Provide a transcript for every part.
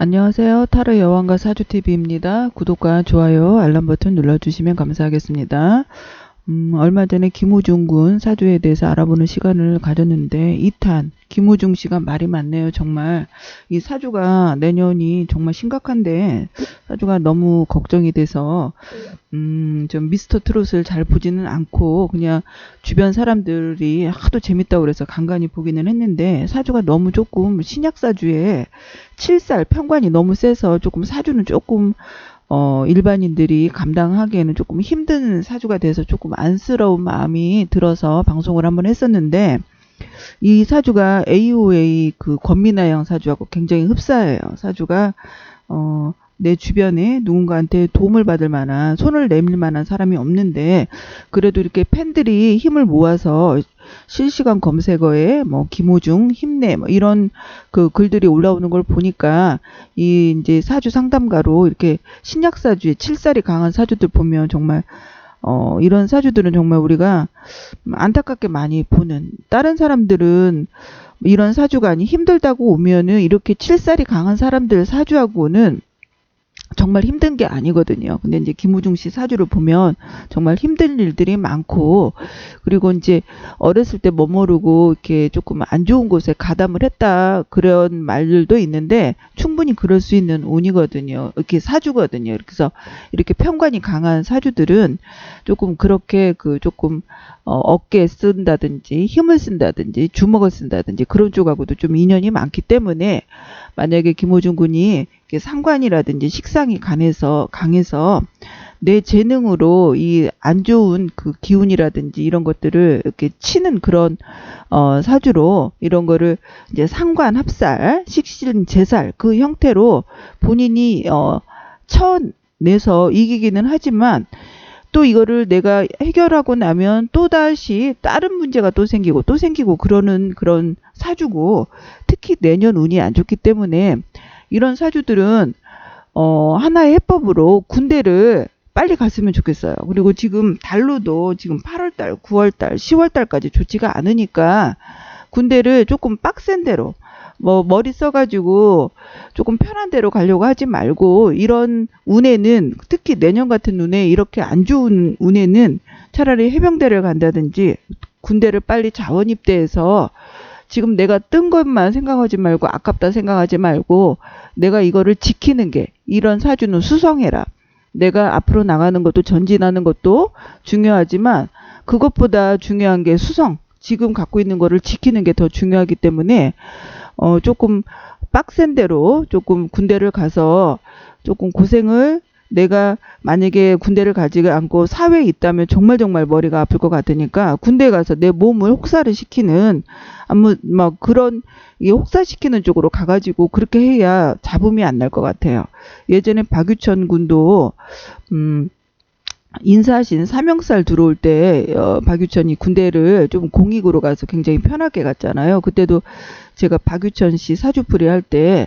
안녕하세요. 타로 여왕과 사주TV입니다. 구독과 좋아요, 알람 버튼 눌러주시면 감사하겠습니다. 음, 얼마 전에 김우중 군 사주에 대해서 알아보는 시간을 가졌는데 2탄 김우중 씨가 말이 많네요. 정말 이 사주가 내년이 정말 심각한데 사주가 너무 걱정이 돼서 음, 좀 미스터 트롯을 잘 보지는 않고 그냥 주변 사람들이 하도 재밌다고 그래서 간간히 보기는 했는데 사주가 너무 조금 신약 사주에 7살 편관이 너무 세서 조금 사주는 조금 어, 일반인들이 감당하기에는 조금 힘든 사주가 돼서 조금 안쓰러운 마음이 들어서 방송을 한번 했었는데, 이 사주가 AOA 그 권미나 양 사주하고 굉장히 흡사해요. 사주가, 어, 내 주변에 누군가한테 도움을 받을 만한 손을 내밀 만한 사람이 없는데 그래도 이렇게 팬들이 힘을 모아서 실시간 검색어에 뭐 김호중 힘내 뭐 이런 그 글들이 올라오는 걸 보니까 이 이제 사주 상담가로 이렇게 신약 사주에 칠살이 강한 사주들 보면 정말 어 이런 사주들은 정말 우리가 안타깝게 많이 보는 다른 사람들은 이런 사주가 아니 힘들다고 오면은 이렇게 칠살이 강한 사람들 사주하고는 정말 힘든 게 아니거든요. 근데 이제 김우중 씨 사주를 보면 정말 힘든 일들이 많고 그리고 이제 어렸을 때뭐 모르고 이렇게 조금 안 좋은 곳에 가담을 했다 그런 말들도 있는데 충분히 그럴 수 있는 운이거든요. 이렇게 사주거든요. 그래서 이렇게 편관이 강한 사주들은 조금 그렇게 그 조금 어, 어깨에 쓴다든지 힘을 쓴다든지 주먹을 쓴다든지 그런 쪽하고도 좀 인연이 많기 때문에 만약에 김호중 군이 상관이라든지 식상이 강해서 강해서 내 재능으로 이 안 좋은 그 기운이라든지 이런 것들을 이렇게 치는 그런 어 사주로 이런 거를 이제 상관 합살, 식신 제살 그 형태로 본인이 어 쳐내서 이기기는 하지만 또 이거를 내가 해결하고 나면 또 다시 다른 문제가 또 생기고 또 생기고 그러는 그런 사주고 특히 내년 운이 안 좋기 때문에 이런 사주들은 어 하나의 해법으로 군대를 빨리 갔으면 좋겠어요. 그리고 지금 달로도 지금 8월달, 9월달, 10월달까지 좋지가 않으니까 군대를 조금 빡센 대로 뭐 머리 써가지고 조금 편한 대로 가려고 하지 말고 이런 운에는 특히 내년 같은 운에 이렇게 안 좋은 운에는 차라리 해병대를 간다든지 군대를 빨리 자원 입대해서 지금 내가 뜬 것만 생각하지 말고 아깝다 생각하지 말고 내가 이거를 지키는 게 이런 사주는 수성해라. 내가 앞으로 나가는 것도 전진하는 것도 중요하지만 그것보다 중요한 게 수성. 지금 갖고 있는 거를 지키는 게 더 중요하기 때문에 어, 조금 빡센 대로 조금 군대를 가서 조금 고생을 내가 만약에 군대를 가지 않고 사회에 있다면 정말 정말 머리가 아플 것 같으니까 군대 가서 내 몸을 혹사를 시키는 아무 막 그런 이 혹사시키는 쪽으로 가가지고 그렇게 해야 잡음이 안 날 것 같아요. 예전에 박유천 군도 음 인사하신 사명살 들어올 때 어, 박유천이 군대를 좀 공익으로 가서 굉장히 편하게 갔잖아요. 그때도 제가 박유천 씨 사주풀이 할 때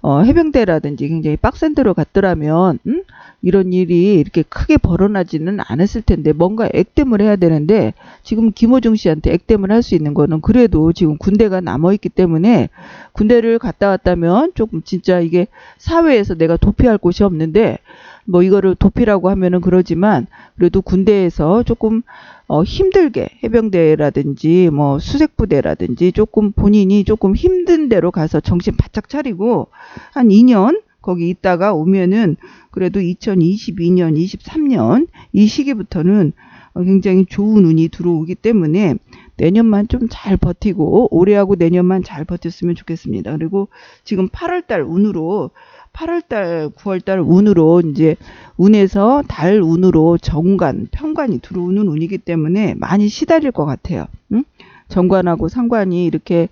어, 해병대라든지 굉장히 빡센 데로 갔더라면 음? 이런 일이 이렇게 크게 벌어나지는 않았을 텐데 뭔가 액땜을 해야 되는데 지금 김호중 씨한테 액땜을 할 수 있는 거는 그래도 지금 군대가 남아 있기 때문에 군대를 갔다 왔다면 조금 진짜 이게 사회에서 내가 도피할 곳이 없는데 뭐 이거를 도피라고 하면은 그러지만 그래도 군대에서 조금 어 힘들게 해병대라든지 뭐 수색부대라든지 조금 본인이 조금 힘든 데로 가서 정신 바짝 차리고 한 2년 거기 있다가 오면은 그래도 2022년, 23년 이 시기부터는 굉장히 좋은 운이 들어오기 때문에 내년만 좀 잘 버티고 올해하고 내년만 잘 버텼으면 좋겠습니다. 그리고 지금 8월달 운으로 8월달, 9월달 운으로 이제 운에서 달 운으로 정관, 편관이 들어오는 운이기 때문에 많이 시달릴 것 같아요. 응? 정관하고 상관이 이렇게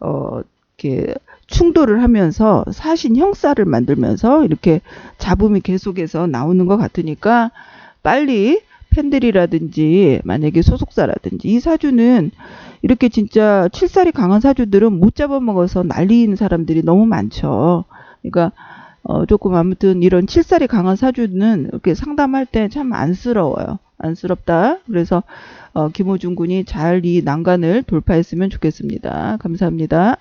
어 이렇게 충돌을 하면서 사신 형사를 만들면서 이렇게 잡음이 계속해서 나오는 것 같으니까 빨리 팬들이라든지 만약에 소속사라든지 이 사주는 이렇게 진짜 칠살이 강한 사주들은 못 잡아먹어서 난리인 사람들이 너무 많죠. 그러니까 어, 조금 아무튼 이런 칠살이 강한 사주는 이렇게 상담할 때 참 안쓰러워요. 안쓰럽다. 그래서 어, 김호중 군이 잘 이 난관을 돌파했으면 좋겠습니다. 감사합니다.